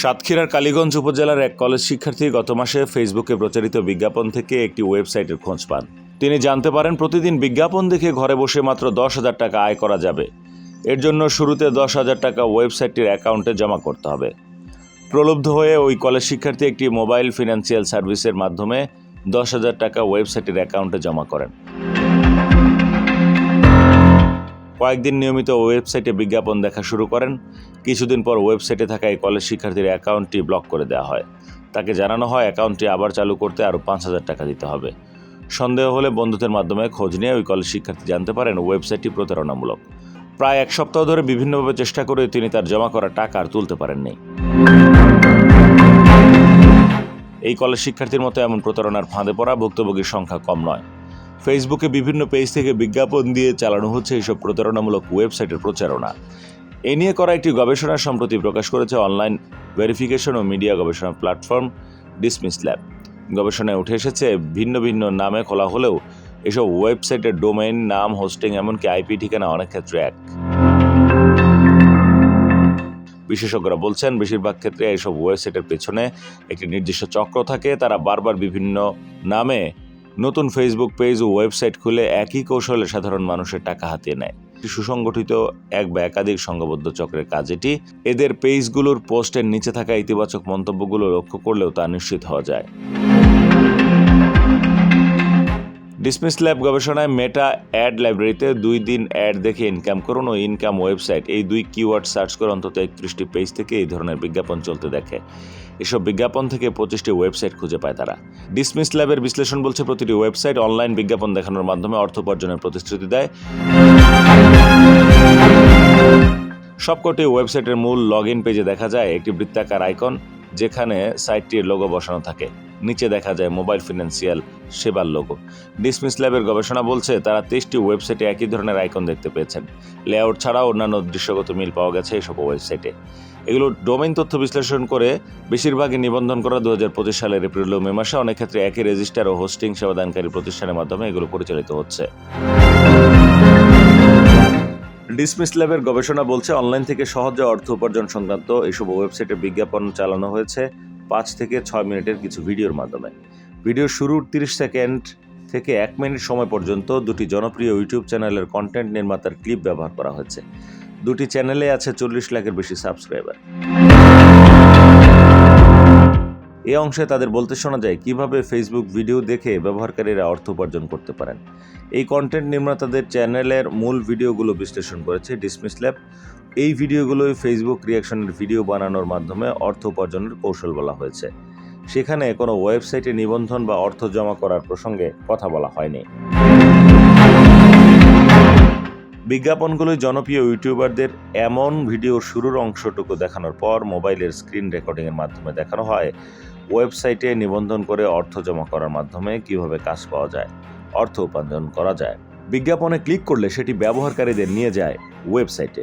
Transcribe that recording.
সাতক্ষীরার কালীগঞ্জ উপজেলার এক কলেজ শিক্ষার্থী গত মাসে ফেসবুকে প্রচারিত বিজ্ঞাপন থেকে একটি ওয়েবসাইটের খোঁজ পান। তিনি জানতে পারেন, প্রতিদিন বিজ্ঞাপন দেখে ঘরে বসে মাত্র দশ হাজার টাকা আয় করা যাবে। এর জন্য শুরুতে দশ হাজার টাকা ওয়েবসাইটটির অ্যাকাউন্টে জমা করতে হবে। প্রলুব্ধ হয়ে ওই কলেজ শিক্ষার্থী একটি মোবাইল ফিনান্সিয়াল সার্ভিসের মাধ্যমে দশ হাজার টাকা ওয়েবসাইটের অ্যাকাউন্টে জমা করেন। কয়েকদিন নিয়মিত ওয়েবসাইটে বিজ্ঞাপন দেখা শুরু করেন। কিছুদিন পর ওয়েবসাইটে থাকা এই কলেজ শিক্ষার্থীর অ্যাকাউন্টটি ব্লক করে দেওয়া হয়। তাকে জানানো হয়, অ্যাকাউন্টটি আবার চালু করতে আরও পাঁচ হাজার টাকা দিতে হবে। সন্দেহ হলে বন্ধুদের মাধ্যমে খোঁজ নিয়ে ওই কলেজ শিক্ষার্থী জানতে পারেন ওয়েবসাইটটি প্রতারণামূলক। প্রায় এক সপ্তাহ ধরে বিভিন্নভাবে চেষ্টা করে তিনি তার জমা করা টাকা আর তুলতে পারেননি। এই কলেজ শিক্ষার্থীর মতো এমন প্রতারণার ফাঁদে পড়া ভুক্তভোগীর সংখ্যা কম নয়। ফেসবুকে বিভিন্ন পেজ থেকে বিজ্ঞাপন দিয়ে চালানো হচ্ছে এইসব প্রতারণামূলক ওয়েবসাইটের প্রচারণা। এ নিয়ে করা একটি গবেষণা সম্প্রতি প্রকাশ করেছে অনলাইন ভেরিফিকেশন ও মিডিয়া গবেষণা প্ল্যাটফর্ম ডিসমিস ল্যাব গবেষণায় উঠে এসেছে, ভিন্ন ভিন্ন নামে খোলা হলেও এসব ওয়েবসাইটের ডোমেইন নাম হোস্টিং এমনকি আইপি ঠিকানা অনেক ক্ষেত্রে এক। বিশেষজ্ঞরা বলছেন, বেশিরভাগ ক্ষেত্রে এইসব ওয়েবসাইটের পেছনে একটি নির্দিষ্ট চক্র থাকে। তারা বারবার বিভিন্ন নামে নতুন ফেসবুক পেজ ও ওয়েবসাইট খুলে একই কৌশলে সাধারণ মানুষের টাকা হাতিয়ে নেয়। সুসংগঠিত এক বা একাধিক সংঘবদ্ধ চক্রের কাজ এটি। এদের পেজগুলোর পোস্টের নিচে থাকা ইতিবাচক মন্তব্যগুলো লক্ষ্য করলেও তা নিশ্চিত হওয়া যায়। ডিসমিস ল্যাব গবেষণায় মেটা অ্যাড লাইব্রেরিতে দুই দিন অ্যাড দেখে ইনকাম করুন ও ইনকাম ওয়েবসাইট এই দুই কিওয়ার্ড সার্চ করে অন্তত একত্রিশটি পেজ থেকে এই ধরনের বিজ্ঞাপন চলতে দেখে। এসব বিজ্ঞাপন থেকে পঁচিশটি ওয়েবসাইট খুঁজে পায় তারা। ডিসমিস ল্যাবের বিশ্লেষণ বলছে প্রতিটি ওয়েবসাইট অনলাইন বিজ্ঞাপন দেখানোর মাধ্যমে অর্থ উপার্জনের প্রতিশ্রুতি দেয়। সবকটি ওয়েবসাইটের মূল লগ ইন পেজে দেখা যায় একটি বৃত্তাকার আইকন যেখানে সাইটটির লোগো বসানো থাকে। নিচে দেখা যায় মোবাইল ফিনান্সিয়াল সেবার লোগো। ডিসমিস ল্যাবের গবেষণা বলছে, তারা তেইশটি ওয়েবসাইটে একই ধরনের আইকন দেখতে পেয়েছেন। লেআউট ছাড়াও অন্যান্য দৃশ্যগত মিল পাওয়া গেছে এসব ওয়েবসাইটে। এগুলো ডোমেইন তথ্য বিশ্লেষণ করে বেশিরভাগই নিবন্ধন করা দু হাজার পঁচিশ সালের এপ্রিল ও মে মাসে অনেক ক্ষেত্রে একই রেজিস্টার ও হোস্টিং সেবাদানকারী প্রতিষ্ঠানের মাধ্যমে এগুলো পরিচালিত হচ্ছে। ডিসমিস ল্যাবের গবেষণা বলছে, অনলাইন থেকে সহজে অর্থ উপার্জন সংক্রান্ত এইসব ওয়েবসাইটে বিজ্ঞাপন চালানো হয়েছে। পাঁচ থেকে ছয় মিনিটের কিছু ভিডিওর মাধ্যমে। ভিডিওর শুরুর তিরিশ সেকেন্ড থেকে এক মিনিট সময় পর্যন্ত দুটি জনপ্রিয় ইউটিউব চ্যানেলের কন্টেন্ট নির্মাতার ক্লিপ ব্যবহার করা হয়েছে। দুটি চ্যানেলে আছে চল্লিশ লাখের বেশি সাবস্ক্রাইবার এই অংশে তাদের বলতে শোনা যায়, কীভাবে ফেসবুক ভিডিও দেখে ব্যবহারকারীরা অর্থ উপার্জন করতে পারেন। এই কন্টেন্ট নির্মাতাদের চ্যানেলের মূল ভিডিওগুলো বিশ্লেষণ করেছে ডিসমিস ল্যাব এই ভিডিওগুলোই ফেসবুক রিয়াকশনের ভিডিও বানানোর মাধ্যমে অর্থ উপার্জনের কৌশল বলা হয়েছে। সেখানে কোনো ওয়েবসাইটে নিবন্ধন বা অর্থ জমা করার প্রসঙ্গে কথা বলা হয়নি। বিজ্ঞাপনগুলোই জনপ্রিয় ইউটিউবারদের এমন ভিডিওর শুরুর অংশটুকু দেখানোর পর মোবাইলের স্ক্রিন রেকর্ডিংয়ের মাধ্যমে দেখানো হয় ওয়েবসাইটে নিবন্ধন করে অর্থ জমা করার মাধ্যমে কীভাবে কাজ পাওয়া যায়, অর্থ উপার্জন করা যায়। বিজ্ঞাপনে ক্লিক করলে সেটি ব্যবহারকারীদের নিয়ে যায় ওয়েবসাইটে